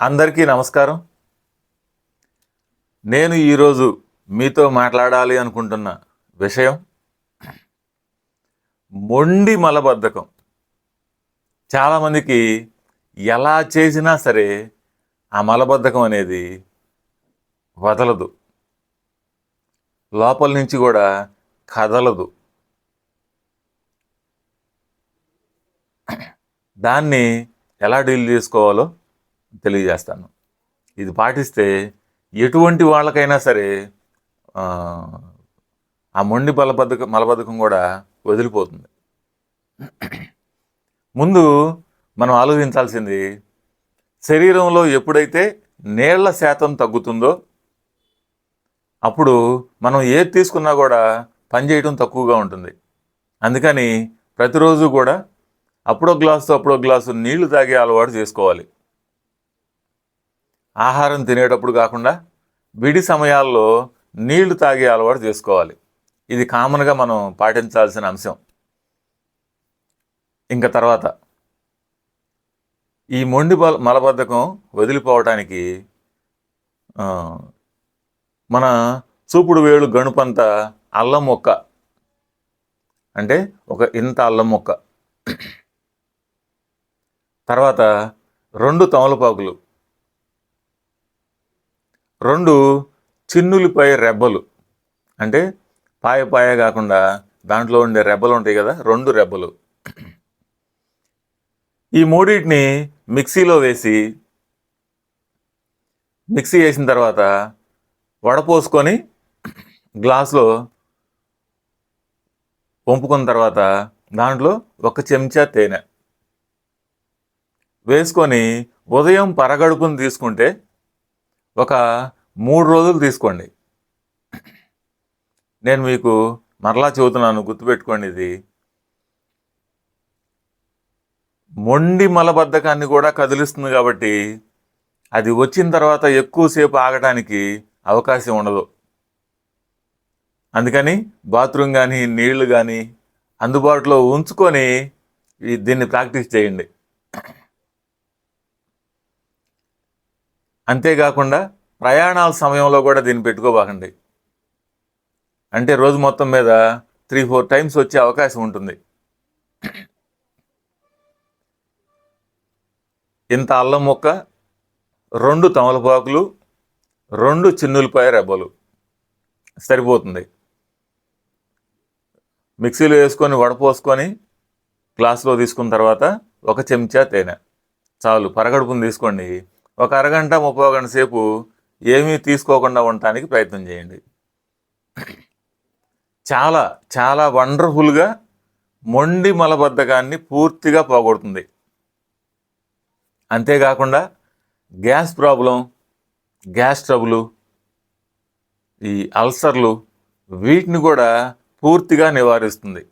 అందరికీ నమస్కారం. నేను ఈరోజు మీతో మాట్లాడాలి అనుకుంటున్న విషయం మొండి మలబద్ధకం. చాలామందికి ఎలా చేసినా సరే ఆ మలబద్ధకం అనేది వదలదు. లోపల నుంచి కూడా కదలదు. దాన్ని ఎలా డీల్ చేసుకోవాలో తెలియజేస్తాను. ఇది పాటిస్తే ఎటువంటి వాళ్ళకైనా సరే ఆ, మొండి బలబద్ధకం మలబద్ధకం కూడా వదిలిపోతుంది. ముందు మనం ఆలోచించాల్సింది శరీరంలో ఎప్పుడైతే నీళ్ళ శాతం తగ్గుతుందో అప్పుడు మనం ఏది తీసుకున్నా కూడా పనిచేయడం తక్కువగా ఉంటుంది. అందుకని ప్రతిరోజు కూడా అప్పుడో గ్లాసు అప్పుడో గ్లాసు నీళ్ళు తాగే అలవాటు చేసుకోవాలి. ఆహారం తినేటప్పుడు కాకుండా విడి సమయాల్లో నీళ్ళు తాగే అలవాటు చేసుకోవాలి. ఇది కామన్గా మనం పాటించాల్సిన అంశం. ఇంకా తర్వాత ఈ మొండి బల మలబద్ధకం వదిలిపోవటానికి మన చూపుడు వేలు గణుపంత అల్లం మొక్క. అంటే ఒక ఇంత అల్లం మొక్క. తర్వాత రెండు తమలపాకులు. రెండు చిన్నులపై రెబ్బలు. అంటే పాయ పాయ కాకుండా దాంట్లో ఉండే రెబ్బలు ఉంటాయి కదా రెండు రెబ్బలు. ఈ మూడింటిని మిక్సీలో వేసి మిక్సీ వేసిన తర్వాత వడపోసుకొని గ్లాస్లో వంపుకున్న తర్వాత దాంట్లో ఒక చెంచా తేనె వేసుకొని ఉదయం పరగడుపుని తీసుకుంటే ఒక మూడు రోజులు తీసుకోండి. నేను మీకు మరలా చెబుతున్నాను గుర్తుపెట్టుకోండి ఇది. మొండి మలబద్ధకాన్ని కూడా కదిలిస్తుంది కాబట్టి అది వచ్చిన తర్వాత ఎక్కువసేపు ఆగటానికి అవకాశం ఉండదు. అందుకని బాత్రూమ్ కానీ నీళ్ళు కానీ అందుబాటులో ఉంచుకొని దీన్ని ప్రాక్టీస్ చేయండి. అంతేకాకుండా ప్రయాణాల సమయంలో కూడా దీన్ని పెట్టుకోబాకండి. అంటే రోజు మొత్తం మీద త్రీ ఫోర్ టైమ్స్ వచ్చే అవకాశం ఉంటుంది. ఇంత అల్లం ముక్క రెండు తమలపాకులు రెండు చిన్నులపాయ రెబ్బలు. సరిపోతుంది. మిక్సీలో వేసుకొని వడపోసుకొని గ్లాసులో తీసుకున్న తర్వాత ఒక చెంచా తేనె. చాలు పరగడుపుని తీసుకోండి. ఒక అరగంట ముప్పై గంట సేపు ఏమీ తీసుకోకుండా ఉండటానికి ప్రయత్నం చేయండి. చాలా చాలా వండర్ఫుల్గా మొండి మలబద్ధకాన్ని పూర్తిగా పోగొడుతుంది. అంతేకాకుండా గ్యాస్ ప్రాబ్లం గ్యాస్ ట్రబులు ఈ అల్సర్లు వీటిని కూడా పూర్తిగా నివారిస్తుంది.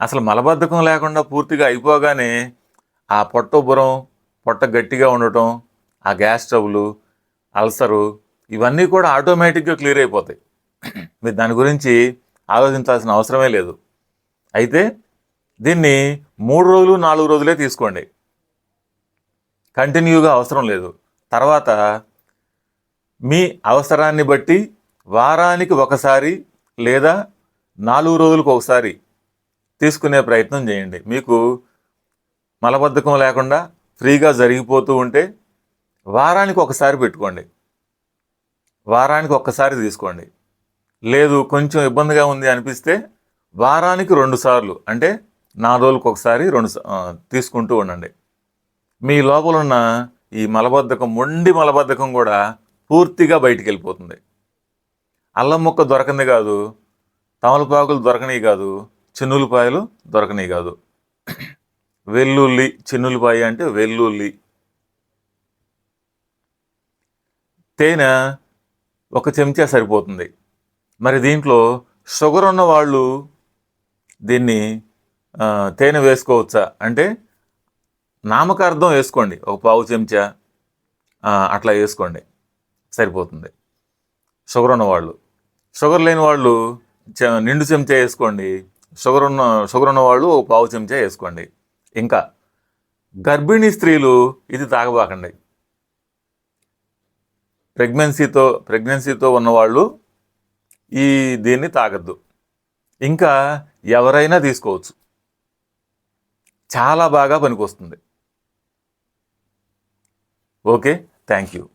అసలు మలబద్ధకం లేకుండా పూర్తిగా అయిపోగానే ఆ పొట్ట ఉబ్బరం పొట్ట గట్టిగా ఉండటం ఆ గ్యాస్ ట్రబులు అల్సరు ఇవన్నీ కూడా ఆటోమేటిక్గా క్లియర్ అయిపోతాయి. మీరు దాని గురించి ఆలోచించాల్సిన అవసరమే లేదు. అయితే దీన్ని మూడు రోజులు నాలుగు రోజులే తీసుకోండి. కంటిన్యూగా అవసరం లేదు. తర్వాత మీ అవసరాన్ని బట్టి వారానికి ఒకసారి లేదా నాలుగు రోజులకు ఒకసారి తీసుకునే ప్రయత్నం చేయండి. మీకు మలబద్ధకం లేకుండా ఫ్రీగా జరిగిపోతూ ఉంటే వారానికి ఒకసారి పెట్టుకోండి. వారానికి ఒక్కసారి తీసుకోండి. లేదు కొంచెం ఇబ్బందిగా ఉంది అనిపిస్తే వారానికి రెండు సార్లు అంటే నాలుగు రోజులకు ఒకసారి రెండు తీసుకుంటూ ఉండండి. మీ లోపల ఉన్న ఈ మలబద్ధకం మొండి మలబద్ధకం కూడా పూర్తిగా బయటికి వెళ్ళిపోతుంది అల్లం ముక్క దొరకని కాదు తమలపాకులు దొరకని కాదు చిన్నులపాయలు దొరకని కాదు. వెల్లుల్లి చిన్నులపాయ అంటే వెల్లుల్లి. తేనె ఒక చెంచా సరిపోతుంది. మరి దీంట్లో షుగర్ ఉన్న వాళ్ళు దీన్ని తేనె వేసుకోవచ్చా? అంటే నామకార్థం వేసుకోండి. ఒక పావు చెంచా అట్లా వేసుకోండి. సరిపోతుంది. షుగర్ ఉన్నవాళ్ళు షుగర్ లేని వాళ్ళు చె- నిండు చెంచా వేసుకోండి. షుగర్ ఉన్న షుగర్ ఉన్న వాళ్ళు ఒక పావు చెంచా వేసుకోండి. ఇంకా గర్భిణీ స్త్రీలు ఇది తాగబాకండి. ప్రెగ్నెన్సీతో ప్రెగ్నెన్సీతో ఉన్నవాళ్ళు ఈ దీన్ని తాగద్దు. ఇంకా ఎవరైనా తీసుకోవచ్చు. చాలా బాగా పనికొస్తుంది. Okay thank you.